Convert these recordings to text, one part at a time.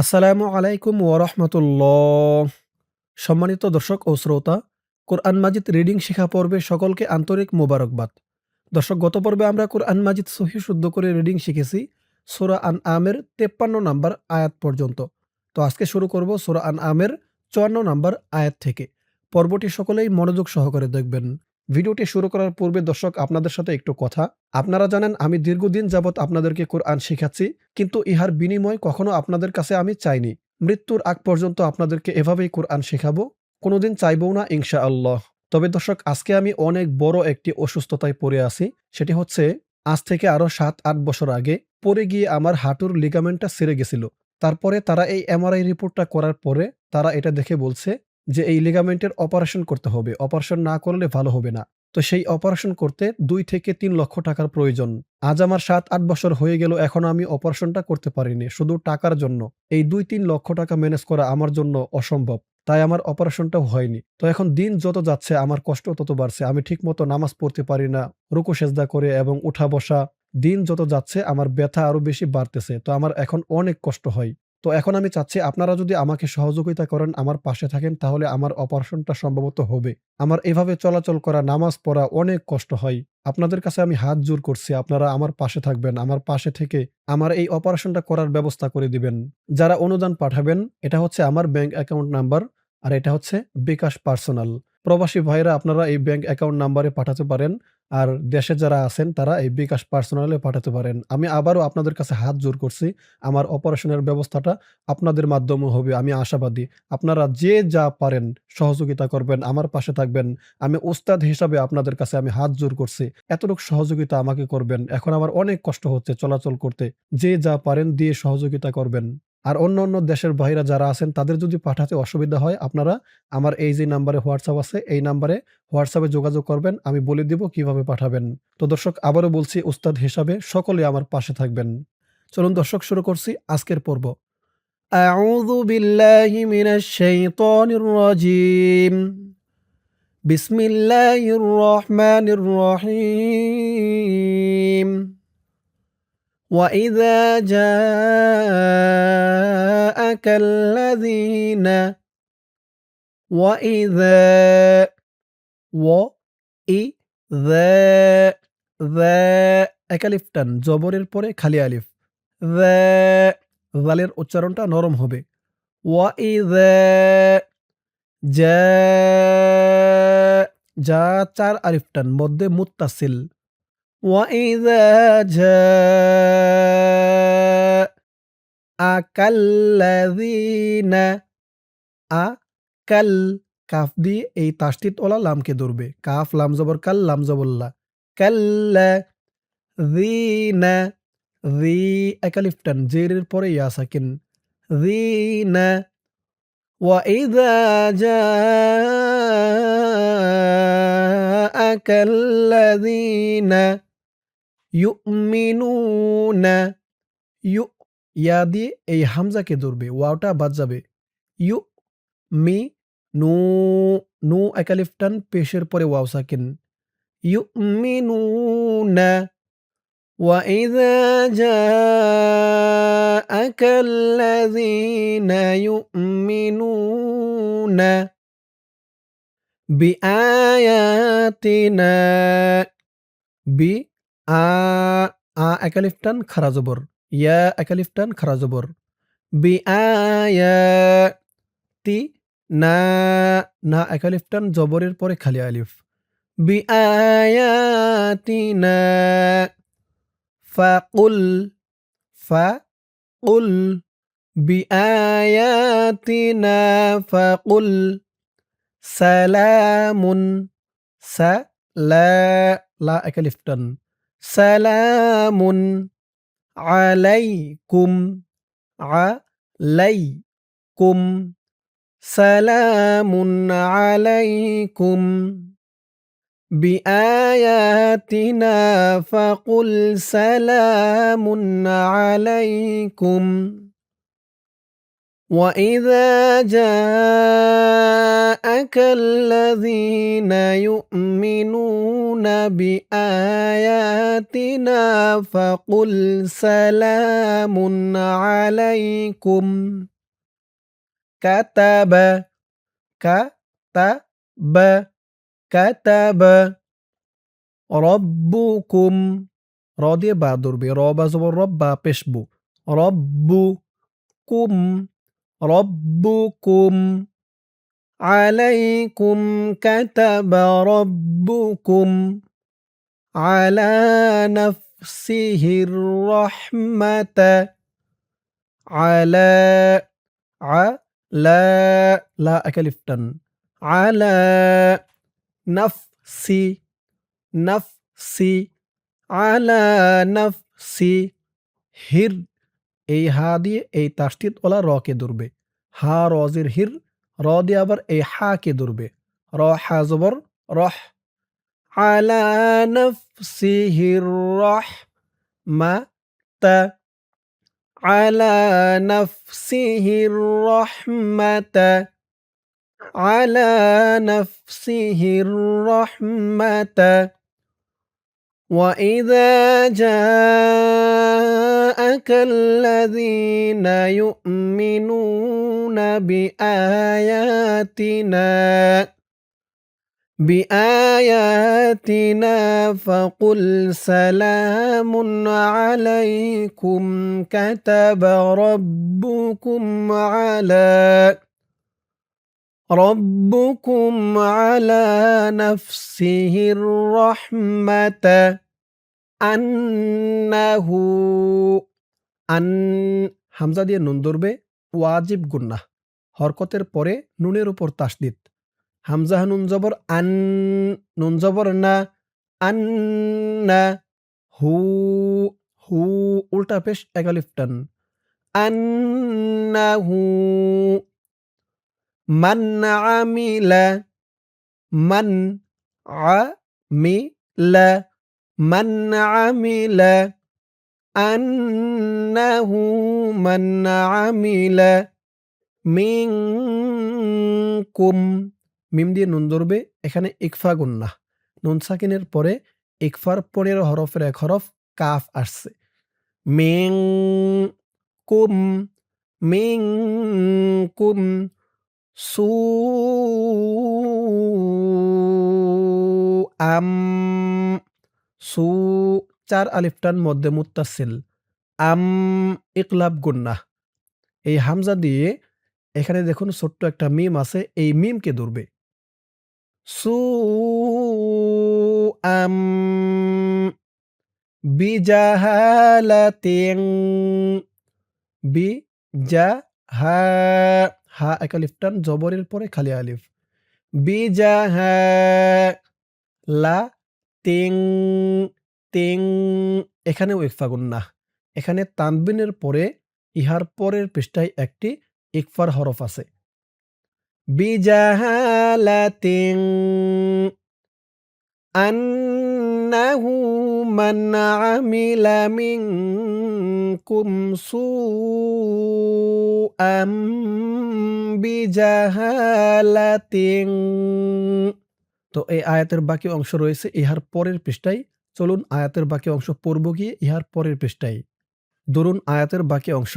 আসসালামু আলাইকুম ওরহমতুল্লাহ সম্মানিত দর্শক ও শ্রোতা, কোরআন মাজিদ রিডিং শেখা পর্বে সকলকে আন্তরিক মোবারকবাদ। দর্শক, গত পর্বে আমরা কোরআন মাজিদ সহি শুদ্ধ করে রিডিং শিখেছি, সোরা আন আমের তেপ্পান্ন নাম্বার আয়াত পর্যন্ত। তো আজকে শুরু করব সোরা আন আমের চুয়ান্ন নাম্বার আয়াত থেকে। পর্বটি সকলেই মনোযোগ সহকারে দেখবেন। ভিডিওটি শুরু করার পূর্বে দর্শক, আপনাদের সাথে একটু কথা। আপনারা জানেন, আমি দীর্ঘদিন যাবৎ আপনাদেরকে কোরআন শিখাচ্ছি, কিন্তু ইহার বিনিময় কখনো আপনাদের কাছে আমি চাইনি। মৃত্যুর আগ পর্যন্ত আপনাদেরকে এভাবেই কোরআন শেখাবো, কোনোদিন চাইবও না ইনশা আল্লাহ তবে দর্শক, আজকে আমি অনেক বড় একটি অসুস্থতায় পড়ে আছি, সেটি হচ্ছে আজ থেকে আরও সাত আট বছর আগে পড়ে গিয়ে আমার হাঁটুর লিগামেন্টটা সেরে গেছিল। তারপরে তারা এই এমআরআই রিপোর্টটা করার পরে তারা এটা দেখে বলছে যে এই লিগামেন্টের অপারেশন করতে হবে। অপারেশন না করলে ভালো হবে না। তো সেই অপারেশন করতে দুই থেকে তিন লক্ষ টাকার প্রয়োজন। আজ আমার সাত, আট বছর হয়ে গেল, এখনও আমি অপারেশনটা করতে পারিনি, শুধু টাকার জন্য। এই দুই, তিন লক্ষ টাকা ম্যানেজ করা আমার জন্য অসম্ভব। তাই আমার অপারেশনটাও হয়নি। তো এখন দিন যত যাচ্ছে, আমার কষ্ট তত বাড়ছে। আমি ঠিক মতো নামাজ পড়তে পারি না, রুকু, সেজদা করে এবং উঠা বসা দিন যত যাচ্ছে, আমার ব্যথা আরও বেশি বাড়তেছে। তো আমার এখন অনেক কষ্ট হয়। তো এখন আমি চাচ্ছি আপনারা যদি আমাকে সহযোগিতা করেন, আমার পাশে থাকেন, তাহলে আমার অপারেশনটা সম্ভবত হবে। আমার এভাবে চলাচল করা, নামাজ পড়া অনেক কষ্ট হয়। আপনাদের কাছে আমি হাত জোর করছি, আপনারা আমার পাশে থাকবেন, আমার পাশে থেকে আমার এই অপারেশনটা করার ব্যবস্থা করে দিবেন। যারা অনুদান পাঠাবেন, এটা হচ্ছে আমার ব্যাংক অ্যাকাউন্ট নাম্বার আর এটা হচ্ছে বিকাশ পার্সোনাল। প্রবাসী ভাইরা আপনারা এই ব্যাংক অ্যাকাউন্ট নাম্বারে পাঠাতে পারেন। আর দেশে যারা আছেন, তারা এই বিকাশ পার্সোনালে পাঠাতে পারেন। আমি আবারও আপনাদের কাছে হাত জোর করছি। আমার অপারেশনের ব্যবস্থাটা আপনাদের মাধ্যমে হবে, আমি আশাবাদী। আপনারা যে যা পারেন, সহযোগিতা করবেন, আমার পাশে থাকবেন। আমি ওস্তাদ হিসাবে আপনাদের কাছে আমি হাত জোর করছি। এতটুকু সহযোগিতা আমাকে করবেন। এখন আমার অনেক কষ্ট হচ্ছে চলাচল করতে। যে যা পারেন, দিয়ে সহযোগিতা করবেন। আর অন্য অন্য দেশের বাইরা যারা আছেন তাদের যদি পাঠাতে অসুবিধা হয় আপনারা আমার এই যে নাম্বারে হোয়াটসঅ্যাপ আছে এই নাম্বারে হোয়াটসঅ্যাপে যোগাযোগ করবেন আমি বলে দিব কিভাবে পাঠাবেন তো দর্শক আবারও বলছি উস্তাদ হিসাবে সকলে আমার পাশে থাকবেন চলুন দর্শক শুরু করছি আজকের পর্ব أعوذ بالله من الشيطان الرجيم بسم الله الرحمن الرحيم وإذا جاءك الذين وإذا وإذا ذا একালিফ টান জবরের পরে খালি আলিফ ذا জালের উচ্চারণটা নরম হবে ওয়াইদা যা যা চার আলিফ টান মধ্যে মুত্তাসিল ওয়াইদা যা আকাল্লাযীনা আকাল কাফ দিয়ে এই তাসদিদ ওলা লামকে ধরবে কাফ লাম জবর কাল লাম জবল্লা কাল্লা যিনা জি একালিফ টান জেরের পরে ইয়া সাকিন যিনা وإذا جاءك الذين يؤمنون ইউ ইয়া দিয়ে এই হামজাকে ধরবে ওয়াওটা বাদ যাবে ইউ মি নু নু একালিফ টান পেশের পরে ওয়াও সাকিন ইউ মি নু না وإذا جاءك الذين يؤمنون بآياتنا ب আ আ, একালিফটান খারা জবর। ইয়া, একালিফটান খারা জবর। বি আয়া না না, একালিফটান জবরের পরে খালি আলিফ। বি আয়াতি না উল ফা উল বি আয়াতি না উল সালামুন, সা, লা লা, একালিফটান। سلام عليكم عليكم سلام عليكم بآياتنا فقل سلام عليكم واذا جاءك الذين يؤمنون باياتنا فقل سلام عليكم كتب كتب كتب ربكم راضي بعد ربي رابع زبر رب بشبو ربكم ربكم عليكم كتب ربكم على نفسه الرحمة على على لا أكلف تن على نفسي نفسي على نفسي هر এই হা দিয়ে এই তাস্তিত ওলা র কে ধরবে হা রজের হির র দিয়ে আবার এই হা কে ধরবে র হা জবর রহ আলা নফসিহির রহ মা তা على نفسه الرحمة على نفسه الرحمة وإذا جاءك الذين يؤمنون بآياتنا بآياتنا فقل سلام عليكم كتب ربكم على ربكم على نفسه الرحمة. আন্নাহু, আন, হামজা দিয়ে নুন ধরবে, ওয়াজিব গুন্না হরকতের পরে নুনের উপর তাসদিদ। হামজাহ নুন জবর, আন, নুন জবর না আন্না না হু হু উল্টা পেশ এগালিফটান আন্নাহু, মান আমিলা মান আমিলা মান আমিলা আন্নাহু মান আমিলা মিনকুম। মিম দিয়ে নুন ধরবে, এখানে ইকফা গুন্না নুন সাকিনের পরে ইকফার পরের হরফের এক হরফ কাফ আসছে। মিং কুম মিং কুম সু আম সু চার আলিফটান মধ্যে মুত্তাসিল। আম ইকলাব গুন্না। এই হামজা দিয়ে এখানে দেখুন ছোট্ট একটা মিম আছে, এই মিমকে ধরবে। সু আম বি হা হা একালিফটান জবরের পরে খালি আলিফ। বিজাহা, লা তিং, তেং, এখানেও ইকফা গুন্না এখানে তানবিনের পরে, ইহার পরের পৃষ্ঠায় একটি ইকফার হরফ আছে। বিজাহালাতিং আন্নাহু মান আমিলা মিনকুম সুআম। বিজাহালাতিং তো এই আয়াতের বাকি অংশ রয়েছে, ইহার পরের পৃষ্ঠায়। চলুন আয়াতের বাকি অংশ পড়ব গিয়ে, ইহার পরের পৃষ্ঠায়। ধরুন আয়াতের বাকি অংশ।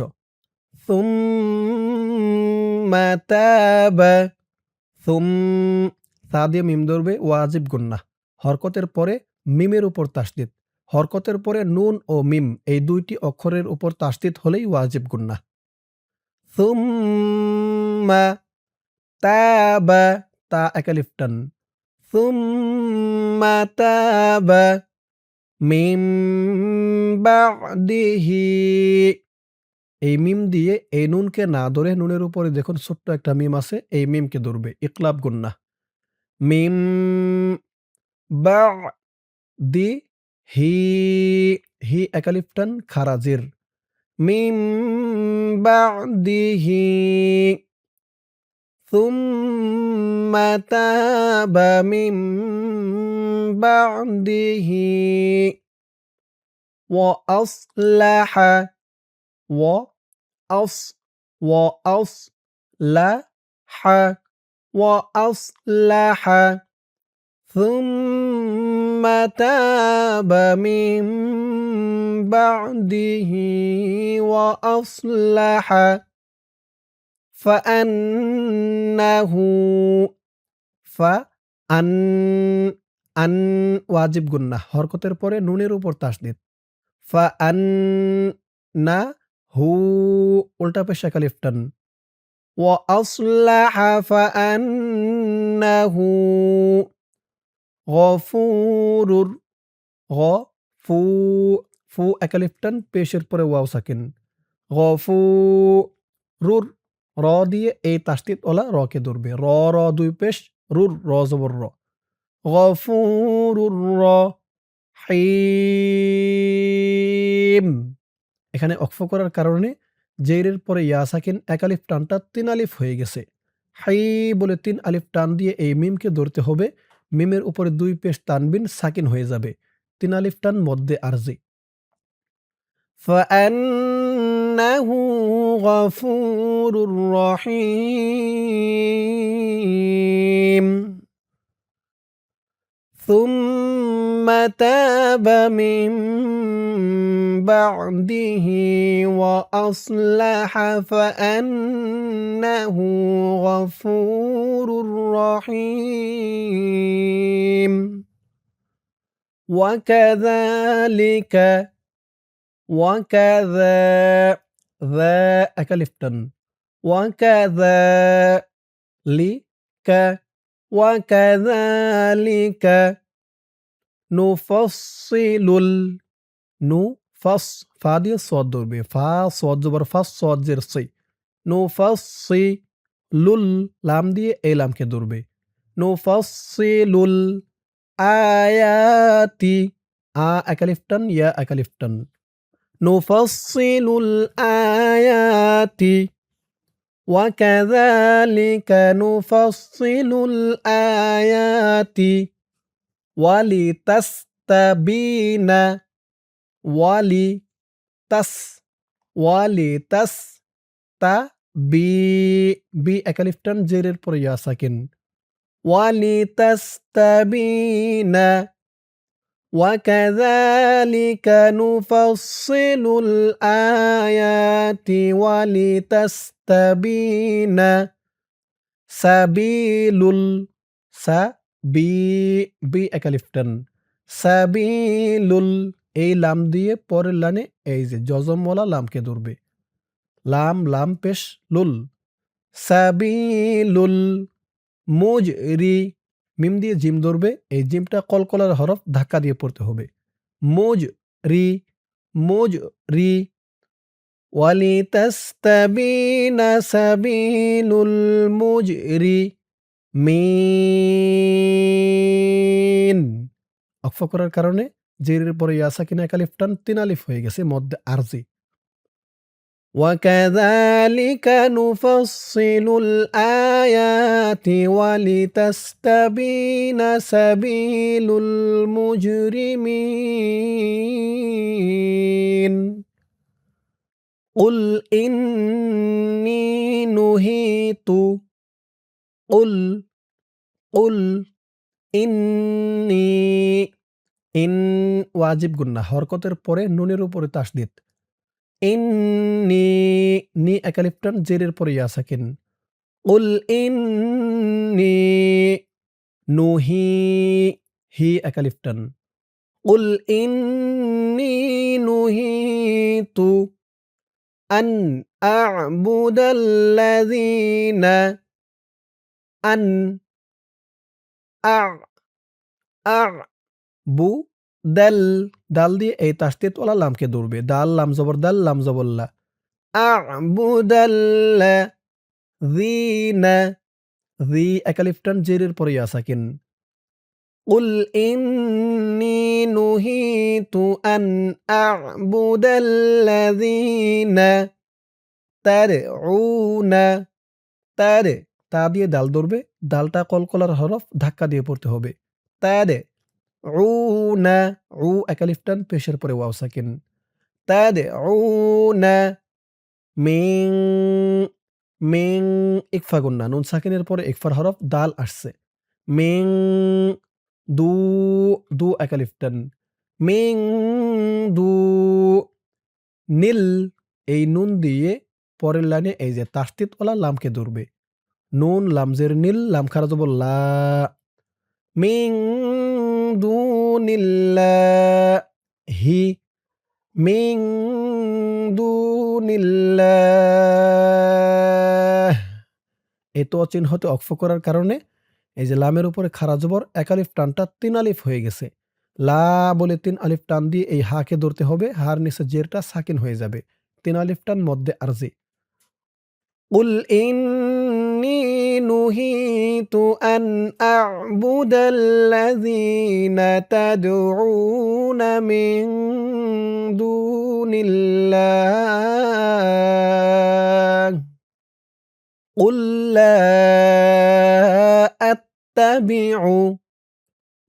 তা দিয়ে মিম ধরবে, ওয়াজিব গুন্না হরকতের পরে মিমের উপর তাসদিদ। হরকতের পরে নুন ও মিম, এই দুইটি অক্ষরের উপর তাসদিদ হলেই ওয়াজিব গুন্না। তা একালিফটান সুম্মা তাবা মিম বাদিহি এই মিম দিয়ে এই নুনকে না ধরে নুনের উপরে দেখুন ছোট্ট একটা মিম আছে, এই মিমকে ধরবে, ইকলাব গুন্না। মিম বা দি হি হি একালিফটান, খারাজির। মিম বাদিহি। ثم تاب من بعده وأصلح وأص وأصلح وأصلح ثم تاب من بعده وأصلح فأنه فأن আন ওয়াজিব গুন্না হরকতের পরে নুনের উপর তাসদিদ ফা আন না হু উল্টা পেশা কালিফ টান ওয়া আসলাহা ফা আন্নাহু গফুরুর গ ফু ফু একালিফ টান পেশের পরে ওয়াও সাকিন গফুরুর র দিয়ে এই তাসদিদ ওলা রকে ধরবে। র র, দুই পেশ, রুর, র, জবর, র। গফুরুর রহিম এখানে অক্ফ করার কারণে জেরের পরে ইয়াসাকিন এক আলিফ টানটা তিন আলিফ হয়ে গেছে। হাই বলে তিন আলিফ টান দিয়ে এই মিমকে ধরতে হবে। মিমের উপরে দুই পেশ তানবিন সাকিন হয়ে যাবে। তিন আলিফ টান মধ্যে আরজি। فأنه غفور رحيم. ثم تاب من بعده وأصلح فأنه غفور رحيم. وكذلك وكذا ذا أكلفتن وكذا لك وكذلك نفصل ال نفص فا دي صوت دور بي فا صوت زبر فا صوت زير صي نفصل لام دي اي لام كي دور بي نفصل الآيات آ أكلفتن يا أكلفتن نفصل الآيات. وكذلك نفصل الآيات. ولتستبين. ولتس. ولتس ت ب ب أكلف تنجر البريا ساكن. ولتستبين. وكذلك نفصل الآيات ولتستبين سبيل সাবি বি একালিফটান সাবিলুল এই লাম দিয়ে পরের লানে এই যে জজমওয়ালা লামকে ধরবে লাম লাম পেশ লুল সাবিলুল মুজরি মিম দিয়ে জিম ধরবে, এই জিমটা কলকলার হরফ ধাক্কা দিয়ে পড়তে হবে। মুজ রি মুজ রি। ওয়ালি তাস্তাবিনা সাবিলুল মুজরি মিন। করার কারণে জেরের পরে ইয়াসাকিনা একালিফ টান তিন আলিফ হয়ে গেছে, মধ্যে আরজি وكذلك نفصل الآيات ولتستبين سبيل المجرمين قل إني نهيت قل قل إني ইন ওয়াজিব গুন্না হরকতের পরে নুনের উপরে তাসদিদ ইন্নি নি একালিফটান জেরের পরে ইয়া সাকিন উল ইন্নি নুহি হি একালিফটান উল ইন্নি নুহিতু আন আ'বুদাল্লাযীনা আন আ আ বু দাল দাল দিয়ে এই তাসদিদ ওলা লামকে ধরবে দাল লাম জবর দাল লাম জবল্লা আ'বুদাল্লা যিনা জি একালিফটান জেরের পরে ইয়া সাকিন قل إني نهيت أن أعبد الذين تدعون তার তা দিয়ে দাল ধরবে দালটা কলকলার হরফ ধাক্কা দিয়ে পড়তে হবে তার উনা, উ একালিফটান, পেশের পরে ওয়াও সাকিন। তাদ, উনা, মিং মিং ইকফা গুন্না নুন সাকিনের পরে ইকফার হরফ দাল আসছে। মিং, দু দু একালিফ টান মিং, দু, নীল, এই নুন দিয়ে পরের লাইনে এই যে তাস্তিত ওলা লামকে ধরবে। নুন, লামজের নীল, লাম খারা যাব লা। মিং দু নীল্লা হি মিং দু নীল্লা এই তো চিহ্নতে অক্ষ করার কারণে এই যে লামের উপরে খারা জবর এক আলিফ টানটা তিন আলিফ হয়ে গেছে লা বলে তিন আলিফ টান দিয়ে এই হাকে ধরতে হবে হার নিচে জেরটা সাকিন হয়ে যাবে তিন আলিফ টান মধ্যে আরজি قل إني نهيت أن أعبد الذين تدعون من دون الله قل لا أتبع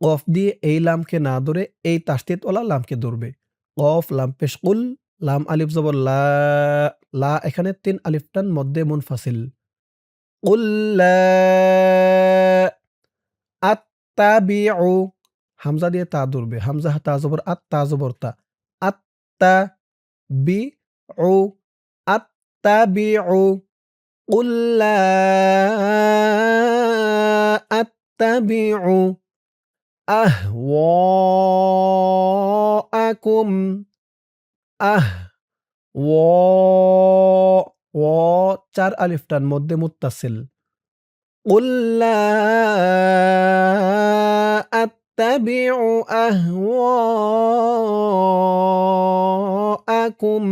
কফ দিয়ে এই লামকে না ধরে এই তাস্তিত ওলা লামকে ধরবে কফ লাম পেশ কুল লাম আলিফ জবর লা লা এখানে তিন আলিফ টান মধ্যে মুনফাসিল কুল লা আত্তাবিউ হামজা দিয়ে তা ধরবে হামজা তা জবর আত তা জবর তা আত্তা বি উ আত্তাবিউ قل لا أتبع أهواءكم আহ ও ও চার আলিফ টান মধ্যে মুত্তাসিল قل لا أتبع أهواءكم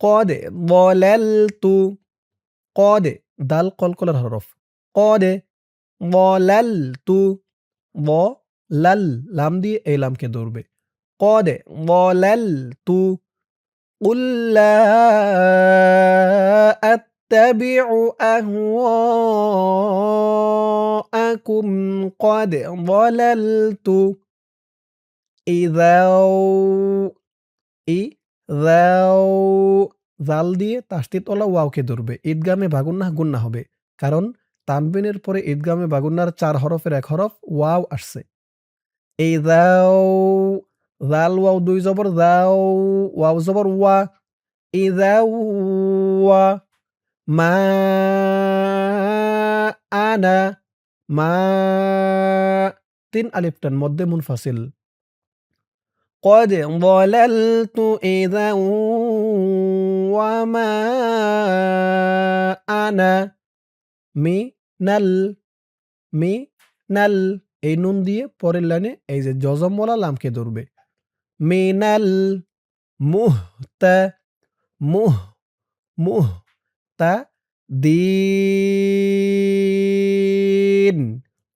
قد ضللت قد দাল কলকলার হরফ قد ضللت ضلل লাম দিয়ে এই লামকে ধরবে قد ضللت قل لا أتبع أهواءكم قد ضللت إذا إذا জাল দিয়ে তাস্তিত ওলা ওয়াওকে ধরবে ঈদগামে বাগুন্না গুন্না হবে কারণ তানবিনের পরে ঈদগামে বাগুন্নার চার হরফের এক হরফ ওয়াও আসছে এই দাও জাল ওয়াও দুই জবর দাও ওয়াও জবর ওয়া ইদাও ওয়া মা আনা মা তিন আলিফ টান মধ্যে মুনফাসিল قد ضللت إذا وما أنا মিনাল মিনাল এই নুন দিয়ে পরের লাইনে এই যে জজমওয়ালা লামকে ধরবে মিনাল মুহতা মুহ মুহ তা দিন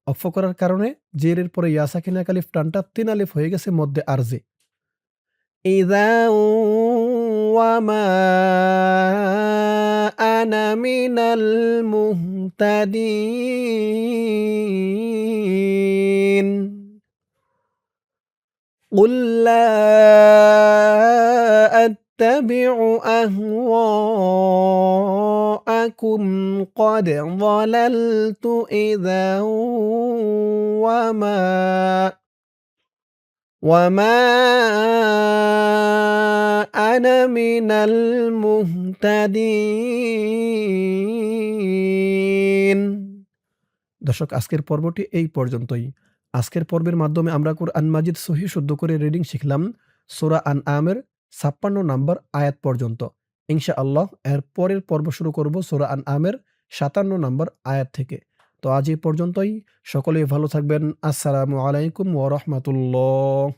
অফ করার কারণে জেরের পরে ইয়াসাকিন আলিফ টানটা তিন আলিফ হয়ে গেছে মধ্যে আনা মিনাল মুহতাদিন قل لا أتبع أهواءكم قد ضللت إذا وما وما أنا من المهتدين দর্শক আজকের পর্বটি এই পর্যন্তই আজকের পর্বের মাধ্যমে আমরা কোরআন মাজিদ সহি শুদ্ধ করে রিডিং শিখলাম সোরা আন আমের ছাপ্পান্ন নাম্বার আয়াত পর্যন্ত। ইনশা আল্লাহ এর পরের পর্ব শুরু করব সোরা আন আমের সাতান্ন নাম্বার আয়াত থেকে। তো আজ এই পর্যন্তই। সকলেই ভালো থাকবেন। আসসালামু আলাইকুম ওরহমতুল্লাহ